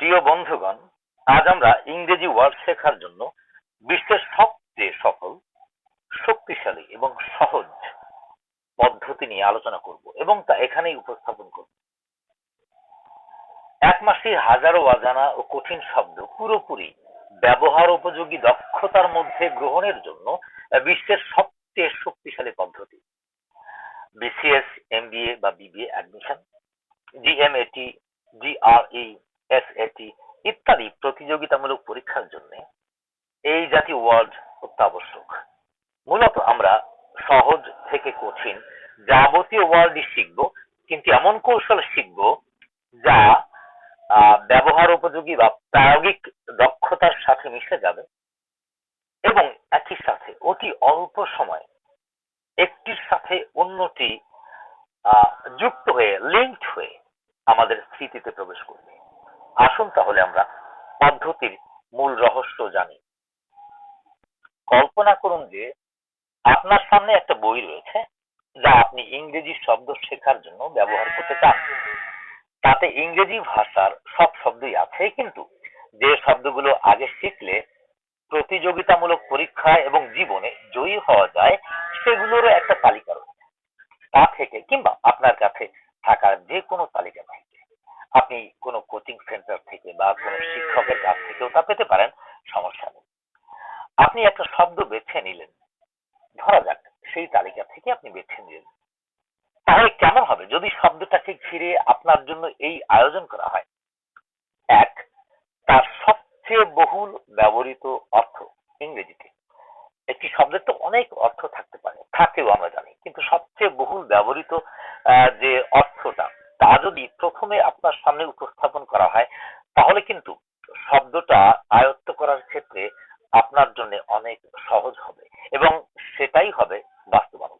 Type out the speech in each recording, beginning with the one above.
প্রিয় বন্ধুগণ, আজ আমরা ইংরেজি ওয়ার্ড শেখার জন্য বিশ্বের সবচেয়ে সফল, শক্তিশালী এবং সহজ পদ্ধতি নিয়ে আলোচনা করব এবং তা এখানেই উপস্থাপন করব। এক মাসে হাজারো অজানা ও কঠিন শব্দ পুরোপুরি ব্যবহার উপযোগী দক্ষতার মধ্যে গ্রহণের জন্য বিশ্বের সবচেয়ে শক্তিশালী পদ্ধতি বিসিএস এমবিএ বা BBA admission GMAT GRE SAT ইত্যাদি প্রতিযোগিতামূলক পরীক্ষার জন্য এই জাতীয় ওয়ার্ড অত্যাবশ্যক। মূলত আমরা সহজ থেকে কঠিন, যাবতীয় ওয়ার্ডই শিখব, কিন্তু এমন কৌশল শিখব যা ব্যবহার উপযোগী বা প্রায়োগিক দক্ষতার সাথে মিশে যাবে এবং একই সাথে অতি অল্প সময় একটির সাথে অন্যটি যুক্ত হয়ে লিঙ্কড হয়ে আমাদের স্মৃতিতে প্রবেশ করবে। আসুন তাহলে আমরা পদ্ধতির মূল রহস্য জানি। কল্পনা করুন যে আপনার সামনে একটা বই রয়েছে যা আপনি ইংরেজি শব্দ শেখার জন্য ব্যবহার করতে চান। তাতে ইংরেজি ভাষার সব শব্দই আছে, কিন্তু যে শব্দগুলো আগে শিখলে প্রতিযোগিতামূলক পরীক্ষায় এবং জীবনে জয়ী হওয়া যায়, সেগুলোরও একটা তালিকা রয়েছে। তা থেকে কিংবা আপনার কাছে থাকা যে কোনো তালিকা থেকে। আপনি কোনো কোচিং সেন্টার থেকে বা কোনো শিক্ষকের কাছ থেকেও তা পেতে পারেন, সমস্যা আপনি একটা শব্দ বেছে নিলেন। ধরা যাক, সেই তালিকা থেকে আপনি বেছে নিলেন। তাহলে কেমন হবে? যদি শব্দটাকে ঘিরে আপনার জন্য এই আয়োজন করা হয়। এক, তার সবচেয়ে বহুল ব্যবহৃত অর্থ ইংরেজিতে। একটি শব্দের তো অনেক অর্থ থাকতে পারে, থাকেও আমরা জানি, কিন্তু সবচেয়ে বহুল ব্যবহৃত যে অর্থটা, তা যদি প্রথমে আপনার সামনে উপস্থাপন করা হয় তাহলে কিন্তু শব্দটা আয়ত্ত করার ক্ষেত্রে আপনার জন্য অনেক সহজ হবে এবং সেটাই হবে বাস্তবায়ন।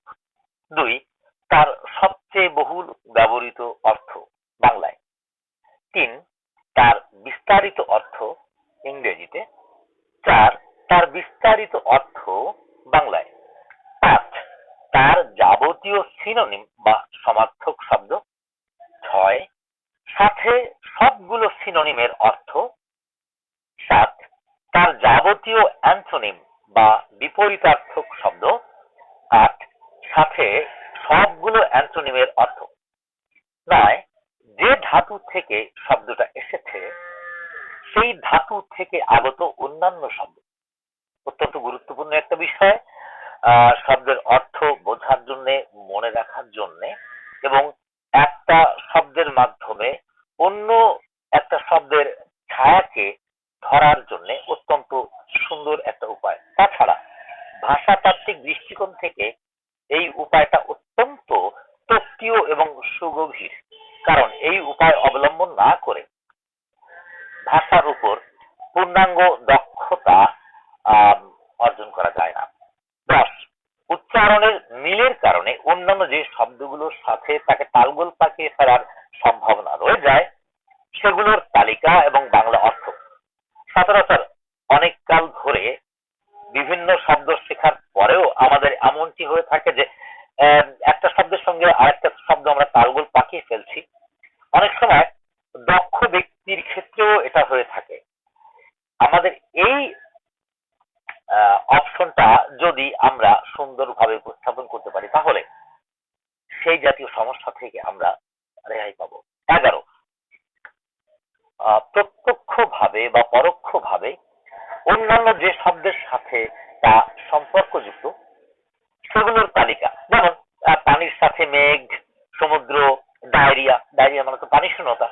দুই, তার সবচেয়ে বহুল ব্যবহৃত অর্থ বাংলায়। তিন, তার বিস্তারিত অর্থ ইংরেজিতে। চার, তার বিস্তারিত অর্থ বাংলায়। পাঁচ, তার যাবতীয় সিনোনিম বা সমার্থক শব্দ। ছয়, সাথে সবগুলো সিনোনিমের অর্থ সাত তার অ্যান্থোনিম বা বিপরীতার্থক শব্দ আট সাথে সবগুলো অ্যান্থোনিমের অর্থ। নয় যে ধাতু থেকে শব্দটা এসেছে, সেই ধাতু থেকে আগত অন্যান্য শব্দ। অত্যন্ত গুরুত্বপূর্ণ একটা বিষয় শব্দের অর্থ বোঝার জন্য, মনে রাখার জন্য, এবং একটা শব্দের মাধ্যমে অন্য একটা শব্দের ছায়াকে ধরার জন্য অত্যন্ত সুন্দর একটা উপায়। তাছাড়া ভাষাতাত্ত্বিক দৃষ্টিকোণ থেকে এই উপায়টা অত্যন্ত তত্ত্বীয় এবং সুগভীর, কারণ এই উপায় অবলম্বন না করে ভাষার উপর পূর্ণাঙ্গ দক্ষতা অর্জন করা যায় না। উচ্চারণের মিলের কারণে অন্যান্য যে শব্দগুলোর সাথে তাকে তালগোল পাকিয়ে ফেলার সম্ভাবনা রয়ে যায়, সেগুলোর তালিকা এবং বাংলা অর্থ। সচরাচর বিভিন্ন শব্দ শেখার পরেও আমাদের এমনটি হয়ে থাকে যে একটা শব্দের সঙ্গে আরেকটা শব্দ আমরা তালগোল পাকিয়ে ফেলছি। অনেক সময় দক্ষ ব্যক্তির ক্ষেত্রেও এটা হয়ে থাকে। আমাদের এই অপশনটা যদি আমরা সুন্দরভাবে উপস্থাপন করতে পারি, তাহলে সেই জাতীয় সমস্যা থেকে আমরা রেহাই পাবো। এগারো প্রত্যক্ষ ভাবে বা পরোক্ষ ভাবে অন্যান্য যে শব্দের সাথে তা সম্পর্কযুক্ত সেগুলোর তালিকা। যেমন পানির সাথে মেঘ, সমুদ্র, ডায়রিয়া ডায়রিয়া মানে তো পানি শূন্যতা।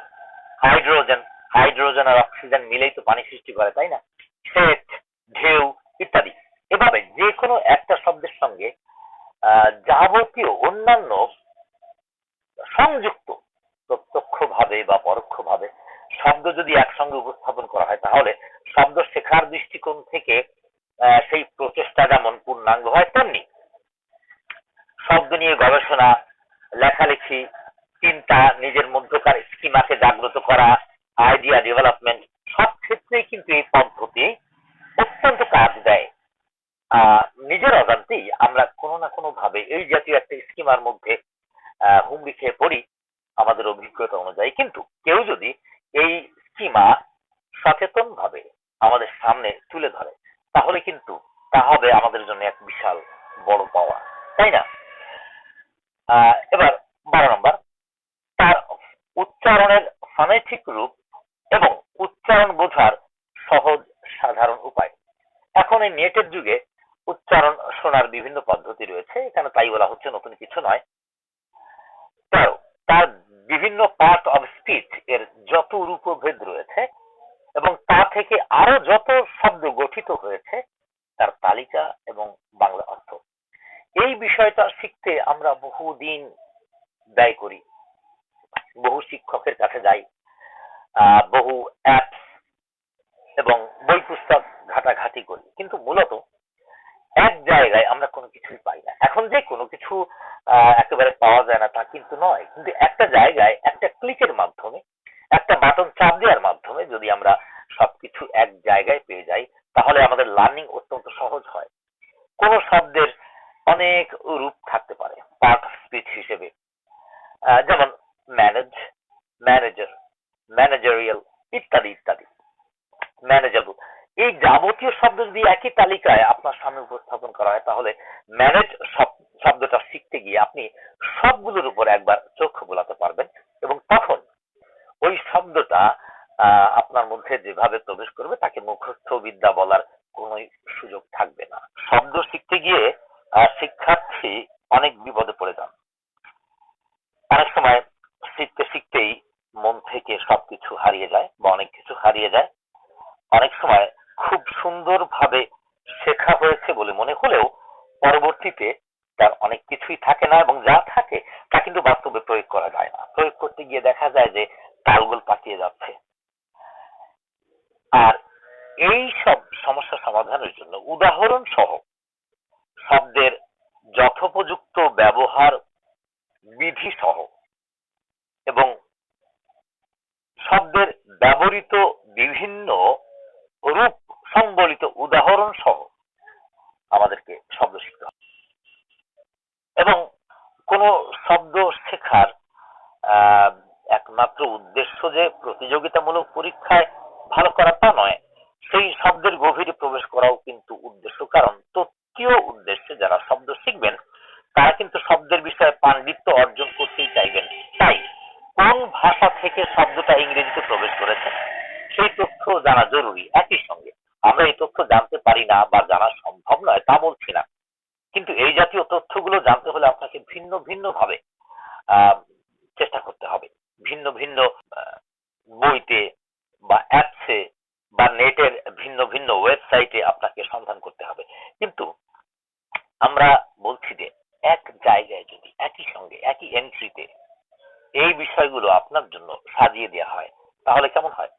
হাইড্রোজেন হাইড্রোজেন আর অক্সিজেন মিলেই তো পানি সৃষ্টি করে, তাই না? সেচ ঢেউ ইত্যাদি। এভাবে যে কোনো একটা শব্দের সঙ্গে যাবতীয় অন্যান্য সংযুক্ত প্রত্যক্ষভাবে বা পরোক্ষভাবে শব্দ যদি একসঙ্গে উপস্থাপন করা হয়, তাহলে শব্দ শেখার দৃষ্টিকোণ থেকে সেই প্রচেষ্টা যেমন পূর্ণাঙ্গ হয়, তেমনি শব্দ নিয়ে গবেষণা, লেখালেখি, চিন্তা, নিজের মধ্যকার স্কিমাকে জাগ্রত করা আইডিয়া ডেভেলপমেন্ট সব ক্ষেত্রেই কিন্তু এই পদ্ধতি অত্যন্ত কাজ দেয়। নিজের অজান্তেই আমরা কোনো না কোনো ভাবে এই জাতীয় একটা স্কিমার মধ্যে হুমড়ি খেয়ে পড়ি আমাদের অভিজ্ঞতা অনুযায়ী। কিন্তু কেউ যদি এই স্কিমা সচেতন ভাবে আমাদের সামনে তুলে ধরে তাহলে কিন্তু তা হবে আমাদের জন্য এক বিশাল বড় পাওয়া, তাই না? এবার বারো নম্বর, তার উচ্চারণের ফনেটিক রূপ এবং উচ্চারণ বোঝার সহজ সাধারণ উপায়। এখন এই নেটের যুগে উচ্চারণ শোনার বিভিন্ন পদ্ধতি রয়েছে, এখানে তাই বলা হচ্ছে নতুন কিছু নয়। তার বিভিন্ন পার্ট অফ স্পিচ এর যত রূপভেদ রয়েছে এবং তা থেকে আরও যত শব্দ গঠিত হয়েছে, তার তালিকা এবং বাংলা অর্থ। এই বিষয়টা শিখতে আমরা বহুদিন ব্যয় করি। বহু শিক্ষকের কাছে যাই বহু অ্যাপস এবং বই পুস্তক ঘাটাঘাটি করি। কিন্তু মূলত এক জায়গায় আমরা কোনো কিছুই পাই না। এখন যে কোনো কিছু একেবারে পাওয়া যায় না তা কিন্তু নয়। কিন্তু একটা জায়গায় একটা ক্লিকের মাধ্যমে একটা বাটন চাপ দেওয়ার মাধ্যমে যদি আমরা সবকিছু এক জায়গায় পেয়ে যাই, তাহলে আমাদের লার্নিং অত্যন্ত সহজ হয়। কোন শব্দের অনেক রূপ থাকতে পারে পার্ট অফ স্পিচ হিসেবে যেমন ম্যানেজ ম্যানেজার ম্যানেজারিয়াল ইত্যাদি ইত্যাদি। ম্যানেজেবল এই যাবতীয় শব্দ যদি একই তালিকায় আপনার সামনে উপস্থাপন করা হয়, তাহলে ম্যানেজ শব্দটা শিখতে গিয়ে আপনি সবগুলোর উপর একবার চোখ বোলাতে পারবেন এবং তখন ওই শব্দটা আপনার মধ্যে যেভাবে প্রবেশ করবে, তাকে মুখস্থ বিদ্যা বলার কোনো সুযোগ থাকবে না। শব্দ শিখতে গিয়ে শিক্ষার্থী অনেক বিপদে পড়ে যান। অনেক সময় শিখতে শিখতেই মন থেকে সবকিছু হারিয়ে যায় বা অনেক কিছু হারিয়ে যায়। অনেক সময় খুব সুন্দরভাবে শেখা হয়েছে বলে মনে হলেও পরবর্তীতে তার অনেক কিছুই থাকে না এবং যা থাকে তা কিন্তু বাস্তবে প্রয়োগ করা যায় না। প্রয়োগ করতে গিয়ে দেখা যায় যে তালগোল পাকিয়ে যাচ্ছে আর এই সব সমস্যা সমাধানের জন্য উদাহরণ সহ শব্দের যথোপযুক্ত ব্যবহার বিধি সহ এবং শব্দের ব্যবহৃত বিভিন্ন রূপ সম্বলিত উদাহরণ সহ আমাদেরকে শব্দ শিখতে হবে এবং কোন শব্দ শেখার একমাত্র উদ্দেশ্য যে প্রতিযোগিতামূলক পরীক্ষায় ভালো করা তা নয়, সেই শব্দের গভীরে প্রবেশ করাও কিন্তু উদ্দেশ্য। কারণ তত্ত্বীয় উদ্দেশ্যে যারা শব্দ শিখবেন, তারা কিন্তু শব্দের বিষয়ে পাণ্ডিত্য অর্জন করতেই চাইবেন। তাই, কোন ভাষা থেকে শব্দটা ইংরেজিতে প্রবেশ করেছে, সেই তথ্য জানা জরুরি। একই সঙ্গে, আমরা এই তথ্য জানতে পারি না বা জানা সম্ভব নয়, তা বলছি না। কিন্তু এই জাতীয় তথ্যগুলো জানতে হলে আপনাকে ভিন্ন ভিন্ন ভাবে চেষ্টা করতে হবে। ভিন্ন ভিন্ন বইতে বা অ্যাপসে বা নেটের ভিন্ন ভিন্ন ওয়েবসাইটে আপনাকে সন্ধান করতে হবে কিন্তু আমরা বলছি যে এক জায়গায় যদি একই সঙ্গে একই এন্ট্রিতে এই বিষয়গুলো আপনার জন্য সাজিয়ে দেওয়া হয় তাহলে কেমন হয়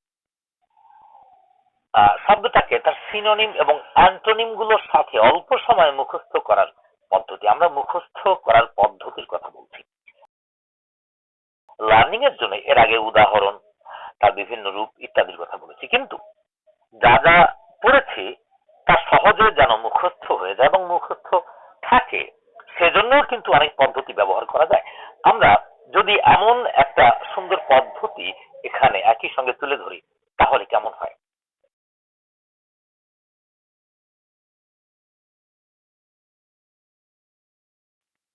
আহ, শব্দটাকে তার সিনোনিম এবং অ্যান্টোনিমগুলোর সাথে অল্প সময়ে মুখস্থ করার পদ্ধতি। আমরা মুখস্থ করার পদ্ধতির কথা বলছি। লার্নিং এর জন্য এর আগে উদাহরণ, তার বিভিন্ন রূপ ইত্যাদির কথা বলেছি। কিন্তু যা যা পড়েছি, তা সহজে যেন মুখস্থ হয়ে যায় এবং মুখস্থ থাকে, সেজন্যও কিন্তু অনেক পদ্ধতি ব্যবহার করা যায়। আমরা যদি এমন একটা সুন্দর পদ্ধতি এখানে একই সঙ্গে তুলে ধরি, তাহলে কেমন হয়?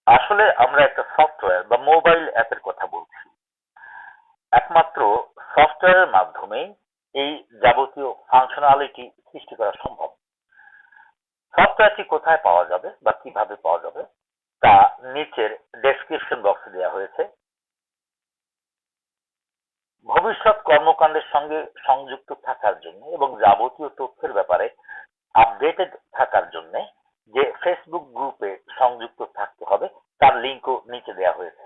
আসলে আমরা একটা সফটওয়্যার বা মোবাইল অ্যাপের কথা বলছি। একমাত্র সফটওয়্যারের মাধ্যমে এই যাবতীয় ফাংশনালিটি সৃষ্টি করা সম্ভব। সফটওয়্যারটি কোথায় পাওয়া যাবে বা কীভাবে পাওয়া যাবে, তা নিচের ডেসক্রিপশন বক্সে দেওয়া হয়েছে। ভবিষ্যৎ কর্মকাণ্ডের সঙ্গে সংযুক্ত থাকার জন্য এবং যাবতীয় তথ্যের ব্যাপারে আপডেটেড থাকার জন্য যে ফেসবুক গ্রুপে সংযুক্ত থাকতে হবে তার লিঙ্কও নিচে দেওয়া হয়েছে।